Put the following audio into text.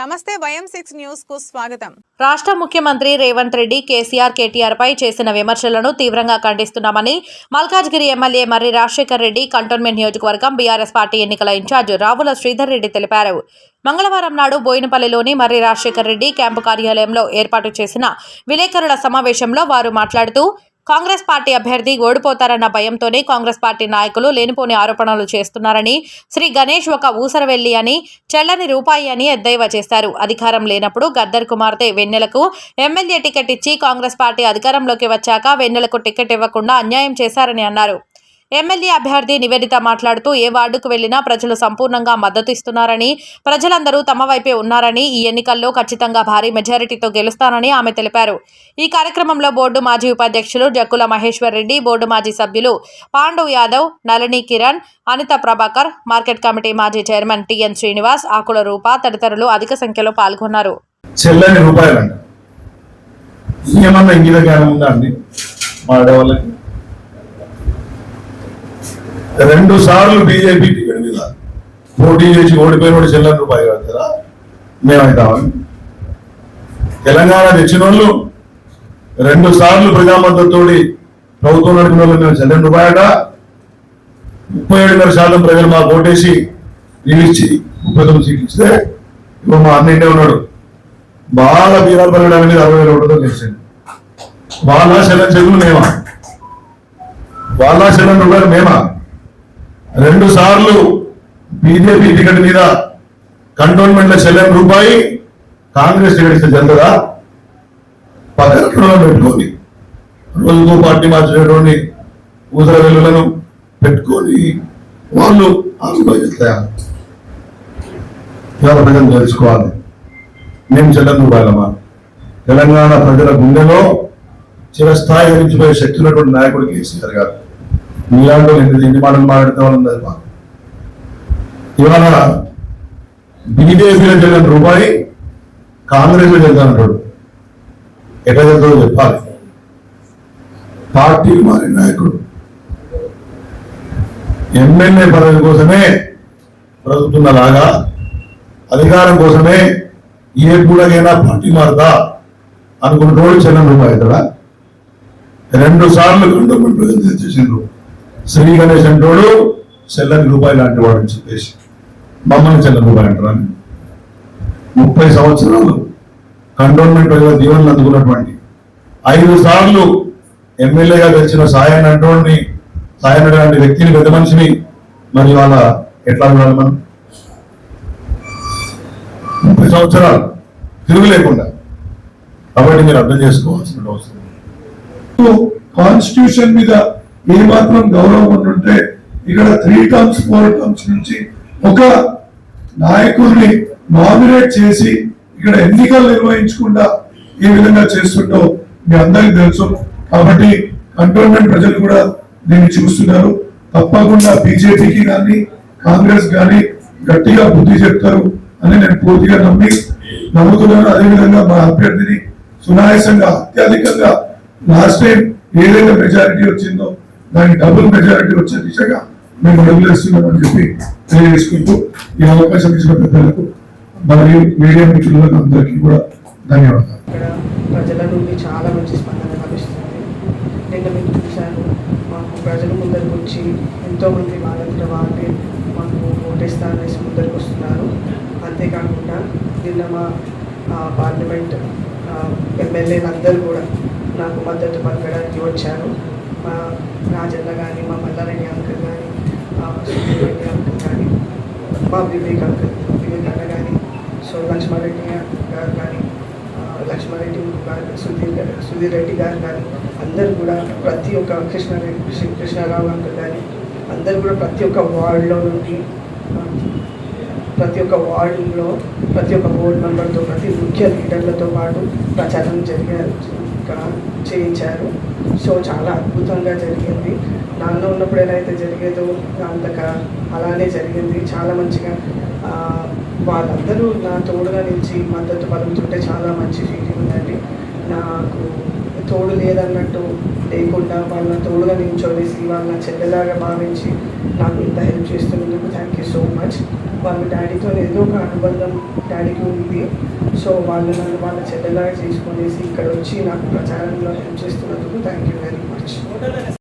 నమస్తే వయం సిక్స్ న్యూస్కు స్వాగతం. రాష్ట్ర ముఖ్యమంత్రి రేవంత్ రెడ్డి కేసీఆర్ కేటీఆర్ పై చేసిన విమర్శలను తీవ్రంగా ఖండిస్తున్నామని మల్కాజ్గిరి ఎమ్మెల్యే మర్రి రాజశేఖర్ రెడ్డి కంటోన్మెంట్ నియోజకవర్గం బీఆర్ఎస్ పార్టీ ఎన్నికల ఇన్ఛార్జ్ రావుల శ్రీధర్ రెడ్డి తెలిపారు. మంగళవారం నాడు బోయినపల్లిలోని మర్రి రాజశేఖర్ రెడ్డి క్యాంపు కార్యాలయంలో ఏర్పాటు చేసిన విలేకరుల సమావేశంలో వారు మాట్లాడుతూ కాంగ్రెస్ పార్టీ అభ్యర్థి ఓడిపోతారన్న భయంతోనే కాంగ్రెస్ పార్టీ నాయకులు లేనిపోని ఆరోపణలు చేస్తున్నారని శ్రీ గణేష్ ఒక ఊసరవెల్లి అని చెల్లని రూపాయి అని ఎద్దేవా చేశారు. అధికారం లేనప్పుడు గద్దర్ కుమార్తె వెన్నెలకు ఎమ్మెల్యే టికెట్ ఇచ్చి కాంగ్రెస్ పార్టీ అధికారంలోకి వచ్చాక వెన్నెలకు టికెట్ ఇవ్వకుండా అన్యాయం చేశారని అన్నారు. ఎమ్మెల్యే అభ్యర్థి నివేదిత మాట్లాడుతూ ఏ వార్డుకు వెళ్ళినా ప్రజలు సంపూర్ణంగా మద్దతు ఇస్తున్నారని ప్రజలందరూ తమ వైపే ఉన్నారని ఈ ఎన్నికల్లో ఖచ్చితంగా భారీ మెజారిటీతో గెలుస్తానని ఆమె తెలిపారు. ఈ కార్యక్రమంలో బోర్డు మాజీ ఉపాధ్యక్షులు జక్కుల మహేశ్వర్ రెడ్డి బోర్డు మాజీ సభ్యులు పాండవ్ యాదవ్ నళిని కిరణ్ అనిత ప్రభాకర్ మార్కెట్ కమిటీ మాజీ చైర్మన్ టిఎన్ శ్రీనివాస్ ఆకుల రూప తదితరులు అధిక సంఖ్యలో పాల్గొన్నారు. చెల్లని రూపాయలండి. ఏమన్నా ఇంగిత జ్ఞానం ఉందా అండి మా ఆడవాళ్ళకి రెండు సార్లు బీజేపీ టికెట్ మీద పోటీ చేసి ఓడిపోయిన వాడు చెల్లని రూపాయి కడతారా మేమైతామని తెలంగాణ తెచ్చిన వాళ్ళు రెండు సార్లు ప్రజామద్దతుతోటి ప్రభుత్వం నడిపిన వాళ్ళు మేము చెల్లని రూపాయట ముప్పై ఏడున్నర శాతం ప్రజలు మాకు ఓటేసి నిలిచి ముప్పై తొమ్మిది సీట్లు ఇస్తే ఇప్పుడు మా అన్నింటే ఉన్నాడు. బాగా బీరాలు పడడం అనేది అరవై వేల ఒకటితో తెలిసింది వాళ్ళ శరణ్ చెరువులు మేమా? వాళ్ళ శరణ్ రూపాయలు మేమా? రెండు సార్లు బీజేపీ టికెట్ మీద కంటోన్మెంట్లో చెల్లెన్ రూపాయి కాంగ్రెస్ టికెట్ ఇస్తే చెందదా పక్కన పెట్టుకొని రోజుకో పార్టీ మార్చినటువంటి ఊసర వెల్లులను పెట్టుకొని వాళ్ళు ఆంధ్రప్రదేశ్ ఇవాళ ప్రజలు తెలుసుకోవాలి. మేము చెల్లని రూపాయలమా? తెలంగాణ ప్రజల గుండెలో చిరస్థాయి నిలిచిపోయే శక్తి ఉన్నటువంటి నాయకుడు కేసీఆర్ గారు. మీలాంటి ఎన్ని ఎన్ని మాటలు మాట్లాడితే వాళ్ళందరూ మాకు. ఇవాళ బీజేపీలో చెల్లిన రూపాయి కాంగ్రెస్లో చెల్తానంటాడు ఎట్లా చెల్తుందో చెప్పాలి. పార్టీ మారి నాయకుడు. ఎమ్మెల్యే పదవి కోసమే బ్రతుకుతున్న లాగా అధికారం కోసమే ఏ పూడగైనా పార్టీ మారుతా అనుకున్న రోజు చిన్న రూపాయి ఇక్కడ రెండు సార్లు కంటోన్మెంట్ ప్రజలు చేసిండ్రు శ్రీ గణేష్ అంటోడు చెల్లని రూపాయి లాంటి వాడు అని చెప్పేసి. మమ్మల్ని చెల్లని రూపాయి అంటారు ముప్పై సంవత్సరాలు కంటోన్మెంట్ ప్రజల దీవెనలు అందుకున్నటువంటి ఐదు సార్లు ఎమ్మెల్యేగా గెలిచిన సాయన్ అంటోడిని సాయన్ లాంటి వ్యక్తిని పెద్ద మనిషిని మరి వాళ్ళ ఎట్లా ఉండాలి మనం? ముప్పై సంవత్సరాలు తిరుగు లేకుండా. కాబట్టి మీరు అర్థం చేసుకోవాల్సిన అవసరం కాన్స్టిట్యూషన్ మీద ఏ మాత్రం గౌరవం ఉంటుంటే ఇక్కడ త్రీ టర్మ్స్ ఫోర్ టర్మ్స్ నుంచి ఒక నాయకుడిని నామినేట్ చేసి ఇక్కడ ఎన్నికలు నిర్వహించకుండా ఏ విధంగా చేస్తుంటో మీ అందరికీ తెలుసు. కాబట్టి కంటోన్మెంట్ ప్రజలు కూడా దీన్ని చూస్తున్నారు. తప్పకుండా బీజేపీకి కానీ కాంగ్రెస్ కానీ గట్టిగా బుద్ధి చెప్తారు అని నేను పూర్తిగా నమ్మి నమ్ముతున్నాను. అదేవిధంగా మా అభ్యర్థిని సునాయాసంగా అత్యధికంగా లాస్ట్ టైం ఏదైతే మెజారిటీ వచ్చిందో దానికి డబుల్ మెజారిటీ వచ్చే దిశగా మేము అడుగులేస్తున్నామని చెప్పి తెలియజేసుకుంటూ ఈ అవకాశం ఇచ్చిన పెద్దలకు మరియు మీడియా మిత్రులకు అందరికీ కూడా ధన్యవాదాలు. ప్రజల నుండి చాలా మంచి స్పందన లభిస్తుంది. నిన్న మీకు చూశాను మాకు ప్రజలు ముందరికి వచ్చి ఎంతోమంది వాళ్ళంతా వాళ్ళే మాకు ఓటేస్తారనేసి ముందరికి వస్తున్నారు. అంతేకాకుండా నిన్న మా పార్లమెంట్ ఎమ్మెల్యేలందరూ కూడా నాకు మద్దతు పలకడానికి వచ్చారు. మా రాజన్న కానీ మా మల్లారెడ్డి అంకుల్ కానీ సుబ్రహ్మణ్య అంకుల్ కానీ మా వివేక్ అంకుల్ వివేక్ అన్న కానీ సో లక్ష్మారెడ్డి గారు కానీ లక్ష్మారెడ్డి గారు సుధీర్ గారు సుధీర్ రెడ్డి గారు కానీ అందరూ కూడా ప్రతి ఒక్క కృష్ణారెడ్డి కృష్ణ- కృష్ణారావు అంకుల్ కానీ అందరూ కూడా ప్రతి ఒక్క వార్డులో నుండి ప్రతి ఒక్క వార్డులో ప్రతి ఒక్క బోర్డు మెంబర్తో ప్రతి ముఖ్య లీడర్లతో పాటు ప్రచారం జరిగారు కా- చేయించారు. సో చాలా అద్భుతంగా జరిగింది. నాన్న ఉన్నప్పుడు ఎలా అయితే జరిగేదో అంతక అలానే జరిగింది. చాలా మంచిగా వాళ్ళందరూ నా తోడుగా నిలిచి మద్దతు పలుకుతుంటే చాలా మంచి ఫీలింగ్ ఉందండి. నాకు తోడు లేదన్నట్టు లేకుండా వాళ్ళ తోడుగా నిల్చోనేసి వాళ్ళ చెల్లెలాగా భావించి నాకు ఇంత హెల్ప్ చేస్తున్నందుకు థ్యాంక్ యూ సో మచ్ వాళ్ళ డాడీతో ఏదో ఒక అనుబంధం డాడీకి ఉంది. సో వాళ్ళు నన్ను వాళ్ళ చెల్లెలాగా చేసుకునేసి ఇక్కడ వచ్చి నాకు ప్రచారంలో హెల్ప్ చేస్తున్నందుకు థ్యాంక్ యూ వెరీ మచ్.